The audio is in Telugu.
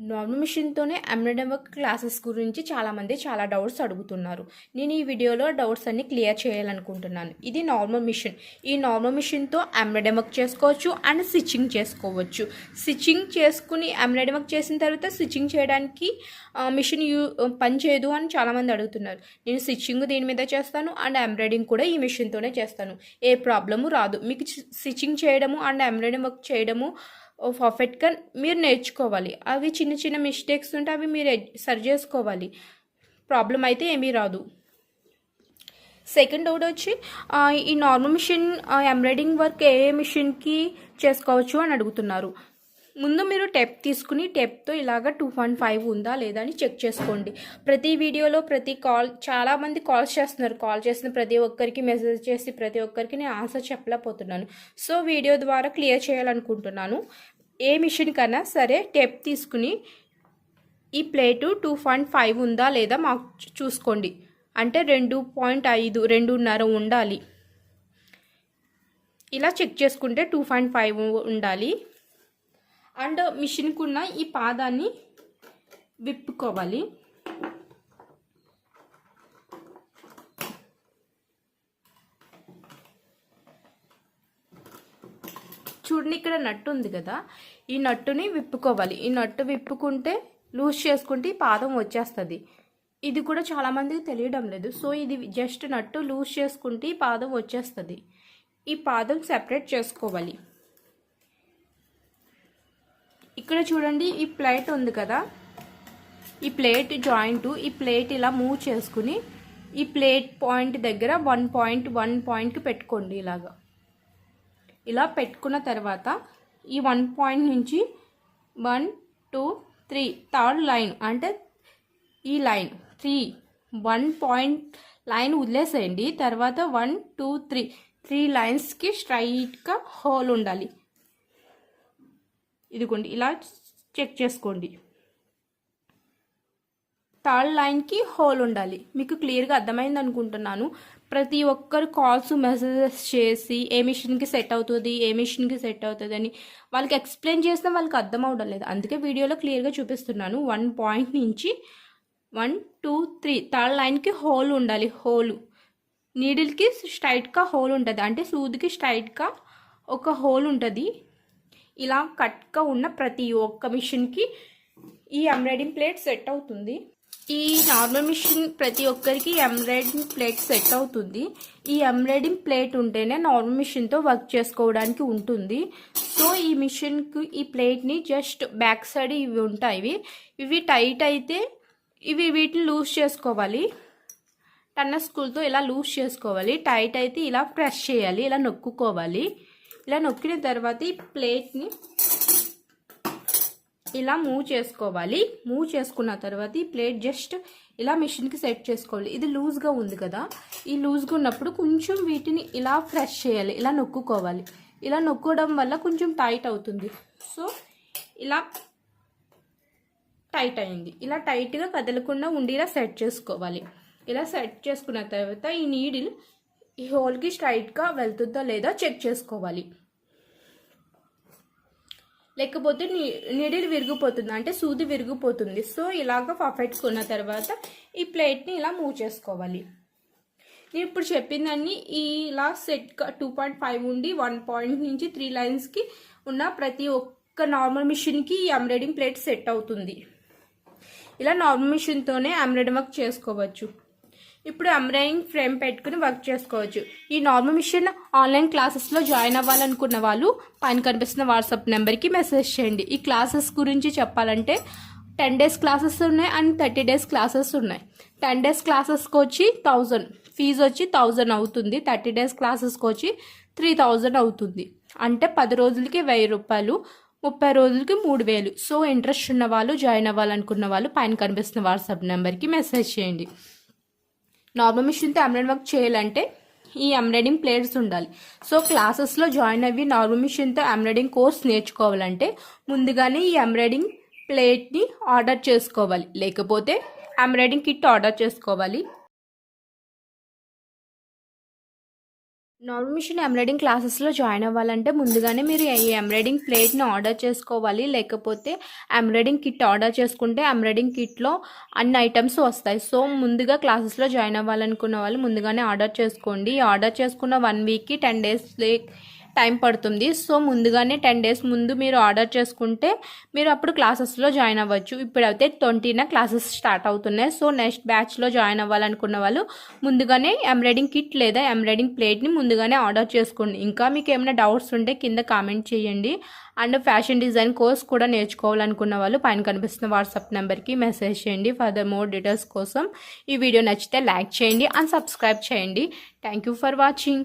నార్మల్ మిషన్తోనే ఎంబ్రాయిడరీ వర్క్ క్లాసెస్ గురించి చాలామంది చాలా డౌట్స్ అడుగుతున్నారు. నేను ఈ వీడియోలో డౌట్స్ అన్ని క్లియర్ చేయాలనుకుంటున్నాను. ఇది నార్మల్ మిషన్. ఈ నార్మల్ మిషన్తో ఎంబ్రాయిడరీ వర్క్ చేసుకోవచ్చు అండ్ స్టిచ్చింగ్ చేసుకోవచ్చు. స్టిచ్చింగ్ చేసుకుని ఎంబ్రాయిడరీ వర్క్ చేసిన తర్వాత స్టిచ్చింగ్ చేయడానికి మిషన్ యూ పని చేయదు అని చాలామంది అడుగుతున్నారు. నేను స్టిచ్చింగ్ దీని మీద చేస్తాను అండ్ ఎంబ్రాయిడింగ్ కూడా ఈ మిషన్తోనే చేస్తాను. ఏ ప్రాబ్లము రాదు. మీకు స్టిచ్చింగ్ చేయడము అండ్ ఎంబ్రాయిడింగ్ వర్క్ చేయడము పర్ఫెక్ట్గా మీరు నేర్చుకోవాలి. అవి చిన్న చిన్న మిస్టేక్స్ ఉంటే అవి మీరు సరి చేసుకోవాలి. ప్రాబ్లం అయితే ఏమీ రాదు. సెకండ్ డౌట్ వచ్చి ఈ నార్మల్ మిషన్ ఎంబ్రాయిడింగ్ వర్క్ ఏ ఏ మిషన్కి చేసుకోవచ్చు అని అడుగుతున్నారు. ముందు మీరు టెప్ తీసుకుని టెప్తో ఇలాగ టూ పాయింట్ ఫైవ్ ఉందా లేదా అని చెక్ చేసుకోండి. ప్రతి వీడియోలో ప్రతి కాల్ చాలామంది కాల్స్ చేస్తున్నారు. కాల్ చేసిన ప్రతి ఒక్కరికి మెసేజ్ చేసి ప్రతి ఒక్కరికి నేను ఆన్సర్ చెప్పలేకపోతున్నాను. సో వీడియో ద్వారా క్లియర్ చేయాలనుకుంటున్నాను. ఏ మిషన్ కన్నా సరే టెప్ తీసుకుని ఈ ప్లేటు టూ పాయింట్ ఫైవ్ ఉందా లేదా మాకు చూసుకోండి. అంటే రెండు పాయింట్ ఐదు రెండున్నర ఉండాలి. ఇలా చెక్ చేసుకుంటే టూ పాయింట్ ఫైవ్ ఉండాలి. అండ్ మిషన్కున్న ఈ పాదాన్ని విప్పుకోవాలి. చూడండి ఇక్కడ నట్టు ఉంది కదా. ఈ నట్టుని విప్పుకోవాలి. ఈ నట్టు విప్పుకుంటే లూజ్ చేసుకుంటే ఈ పాదం వచ్చేస్తుంది. ఇది కూడా చాలామందికి తెలియడం లేదు. సో ఇది జస్ట్ నట్టు లూజ్ చేసుకుంటే ఈ పాదం వచ్చేస్తుంది. ఈ పాదం సెపరేట్ చేసుకోవాలి. ఇక్కడ చూడండి ఈ ప్లేట్ ఉంది కదా. ఈ ప్లేట్ జాయింట్ ఈ ప్లేట్ ఇలా మూవ్ చేసుకుని ఈ ప్లేట్ పాయింట్ దగ్గర వన్ పాయింట్ వన్ పాయింట్కి పెట్టుకోండి ఇలాగా. ఇలా పెట్టుకున్న తర్వాత ఈ వన్ పాయింట్ నుంచి one two three third line అంటే ఈ line three one point line వదిలేసేయండి. తర్వాత వన్ టూ త్రీ త్రీ లైన్స్కి స్ట్రైట్గా హోల్ ఉండాలి. ఇదిగోండి ఇలా చెక్ చేసుకోండి. థర్డ్ లైన్కి హోల్ ఉండాలి. మీకు క్లియర్గా అర్థమైంది అనుకుంటున్నాను. ప్రతి ఒక్కరు కాల్స్ మెసేజెస్ చేసి ఏ మిషన్కి సెట్ అవుతుంది ఏ మిషన్కి సెట్ అవుతుంది అని వాళ్ళకి ఎక్స్ప్లెయిన్ చేసినా వాళ్ళకి అర్థం అవడం లేదు. అందుకే వీడియోలో క్లియర్గా చూపిస్తున్నాను. వన్ పాయింట్ నుంచి వన్ టూ త్రీ. థర్డ్ లైన్కి హోల్ ఉండాలి. హోలు. నీడిల్కి స్ట్రైట్గా హోల్ ఉంటుంది. అంటే సూదికి స్ట్రైట్గా ఒక హోల్ ఉంటుంది. ఇలా కట్గా ఉన్న ప్రతి ఒక్క మిషన్కి ఈ ఎంబ్రాయిడింగ్ ప్లేట్ సెట్ అవుతుంది. ఈ నార్మల్ మిషన్ ప్రతి ఒక్కరికి ఎంబ్రాయిడింగ్ ప్లేట్ సెట్ అవుతుంది. ఈ ఎంబ్రాయిడింగ్ ప్లేట్ ఉంటేనే నార్మల్ మిషన్తో వర్క్ చేసుకోవడానికి ఉంటుంది. సో ఈ మిషన్కి ఈ ప్లేట్ని జస్ట్ బ్యాక్ సైడ్ ఇవి ఉంటాయి. ఇవి టైట్ అయితే ఇవి వీటిని లూజ్ చేసుకోవాలి. టన్న స్కూల్తో ఇలా లూజ్ చేసుకోవాలి. టైట్ అయితే ఇలా ప్రెస్ చేయాలి. ఇలా నొక్కుకోవాలి. ఇలా నొక్కిన తర్వాత ఈ ప్లేట్ని ఇలా మూవ్ చేసుకోవాలి. మూవ్ చేసుకున్న తర్వాత ఈ ప్లేట్ జస్ట్ ఇలా మిషన్కి సెట్ చేసుకోవాలి. ఇది లూజ్గా ఉంది కదా. ఈ లూజ్గా ఉన్నప్పుడు కొంచెం వీటిని ఇలా ఫ్రెష్ చేయాలి. ఇలా నొక్కుకోవాలి. ఇలా నొక్కడం వల్ల కొంచెం టైట్ అవుతుంది. సో ఇలా టైట్ అయింది. ఇలా టైట్గా కదలకుండా ఉండేలా సెట్ చేసుకోవాలి. ఇలా సెట్ చేసుకున్న తర్వాత ఈ నీడిల్ ఈ హోల్కి స్ట్రైట్గా వెళ్తుందా లేదా చెక్ చేసుకోవాలి. లేకపోతే నీడిల్ విరిగిపోతుంది? అంటే సూది విరిగిపోతుంది. సో ఇలాగ పర్ఫెక్ట్గా కొన్న తర్వాత ఈ ప్లేట్ని ఇలా మూవ్ చేసుకోవాలి. నేను ఇప్పుడు చెప్పిందని ఈ ఇలా సెట్ టూ పాయింట్ ఫైవ్ ఉండి వన్ పాయింట్ నుంచి త్రీ లైన్స్కి ఉన్న ప్రతి ఒక్క నార్మల్ మిషన్కి ఈ ఎంబ్రాయిడింగ్ ప్లేట్ సెట్ అవుతుంది. ఇలా నార్మల్ మిషన్తోనే ఎంబ్రాయిడింగ్ వర్క్ చేసుకోవచ్చు. ఇప్పుడు ఎంబ్రాయిడింగ్ ఫ్రేమ్ పెట్టుకుని వర్క్ చేసుకోవచ్చు. ఈ నార్మల్ మిషన్ ఆన్లైన్ క్లాసెస్లో జాయిన్ అవ్వాలనుకున్న వాళ్ళు పైన కనిపిస్తున్న వాట్సాప్ నెంబర్కి మెసేజ్ చేయండి. ఈ క్లాసెస్ గురించి చెప్పాలంటే టెన్ డేస్ క్లాసెస్ ఉన్నాయి అండ్ థర్టీ డేస్ క్లాసెస్ ఉన్నాయి. టెన్ డేస్ క్లాసెస్కి వచ్చి థౌజండ్ ఫీజు వచ్చి థౌజండ్ అవుతుంది. థర్టీ డేస్ క్లాసెస్కి వచ్చి త్రీ థౌజండ్ అవుతుంది. అంటే పది రోజులకి వెయ్యి రూపాయలు ముప్పై రోజులకి మూడు వేలు. సో ఇంట్రెస్ట్ ఉన్న వాళ్ళు జాయిన్ అవ్వాలనుకున్న వాళ్ళు పైన కనిపిస్తున్న వాట్సాప్ నెంబర్కి మెసేజ్ చేయండి. నార్మల్ మిషన్తో ఎంబ్రాయిడింగ్ వర్క్ చేయాలంటే ఈ ఎంబ్రాయిడింగ్ ప్లేట్స్ ఉండాలి. సో క్లాసెస్లో జాయిన్ అయ్యి నార్మల్ మిషన్తో ఎంబ్రాయిడింగ్ కోర్స్ నేర్చుకోవాలంటే ముందుగానే ఈ ఎంబ్రాయిడింగ్ ప్లేట్ని ఆర్డర్ చేసుకోవాలి. లేకపోతే ఎంబ్రాయిడింగ్ కిట్ ఆర్డర్ చేసుకోవాలి. నార్మల్ మిషన్ ఎంబ్రాయిడింగ్ క్లాసెస్లో జాయిన్ అవ్వాలంటే ముందుగానే మీరు ఈ ఎంబ్రాయిడింగ్ ప్లేట్ని ఆర్డర్ చేసుకోవాలి లేకపోతే ఎంబ్రాయిడింగ్ కిట్ ఆర్డర్ చేసుకుంటే ఎంబ్రాయిడింగ్ కిట్లో అన్ని ఐటమ్స్ వస్తాయి. సో ముందుగా క్లాసెస్లో జాయిన్ అవ్వాలనుకున్న వాళ్ళు ముందుగానే ఆర్డర్ చేసుకోండి. ఆర్డర్ చేసుకున్న వన్ వీక్కి టెన్ డేస్ టైం పడుతుంది. సో ముందుగానే టెన్ డేస్ ముందు మీరు ఆర్డర్ చేసుకుంటే మీరు అప్పుడు క్లాసెస్లో జాయిన్ అవ్వచ్చు. ఇప్పుడైతే ట్వంటీన క్లాసెస్ స్టార్ట్ అవుతున్నాయి. సో నెక్స్ట్ బ్యాచ్లో జాయిన్ అవ్వాలనుకున్న వాళ్ళు ముందుగానే ఎంబ్రాయిడింగ్ కిట్ లేదా ఎంబ్రాయిడింగ్ ప్లేట్ని ముందుగానే ఆర్డర్ చేసుకోండి. ఇంకా మీకు ఏమైనా డౌట్స్ ఉంటే కింద కామెంట్ చేయండి. అండ్ ఫ్యాషన్ డిజైన్ కోర్స్ కూడా నేర్చుకోవాలనుకున్న వాళ్ళు పైన కనిపిస్తున్న వాట్సాప్ నెంబర్కి మెసేజ్ చేయండి. ఫర్దర్ మోర్ డీటెయిల్స్ కోసం ఈ వీడియో నచ్చితే లైక్ చేయండి అండ్ సబ్స్క్రైబ్ చేయండి. Thank you for watching.